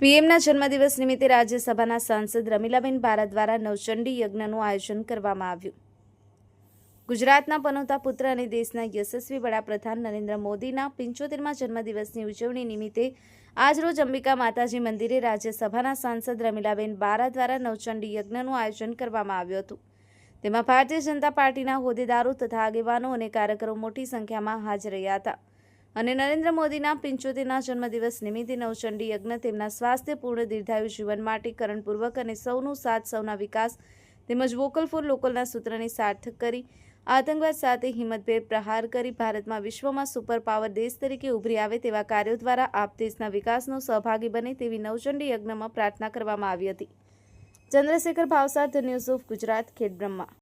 પીએમના જન્મદિવસ નિમિત્તે રાજ્યસભાના સાંસદ રમીલાબેન બારા દ્વારા નવચંડી યજ્ઞનું આયોજન કરવામાં આવ્યું. ગુજરાતના પનોતા પુત્ર અને દેશના યશસ્વી વડાપ્રધાન નરેન્દ્ર મોદીના પંચોતેરમા જન્મદિવસની ઉજવણી નિમિત્તે આજરોજ અંબિકા માતાજી મંદિરે રાજ્યસભાના સાંસદ રમીલાબેન બારા દ્વારા નવચંડી યજ્ઞનું આયોજન કરવામાં આવ્યું હતું. તેમાં ભારતીય જનતા પાર્ટીના હોદ્દેદારો તથા આગેવાનો અને કાર્યકરો મોટી સંખ્યામાં હાજર રહ્યા હતા. અને નરેન્દ્ર મોદીના પંચોતેરના જન્મદિવસ નિમિત્તે નવચંડી યજ્ઞ તેમના સ્વાસ્થ્યપૂર્ણ દીર્ઘાયુ જીવન માટે કરણપૂર્વક અને સૌનું સાથ, સૌના વિકાસ તેમજ વોકલ ફોર લોકલના સૂત્રને સાર્થક કરી, આતંકવાદ સાથે હિંમતભેર પ્રહાર કરી ભારતમાં વિશ્વમાં સુપર પાવર દેશ તરીકે ઉભરી આવે તેવા કાર્યો દ્વારા આપ દેશના વિકાસનો સહભાગી બને તેવી નવચંડી યજ્ઞમાં પ્રાર્થના કરવામાં આવી હતી. Chandrashekhar Bhavsar, the news of Gujarat, Khedbrahma.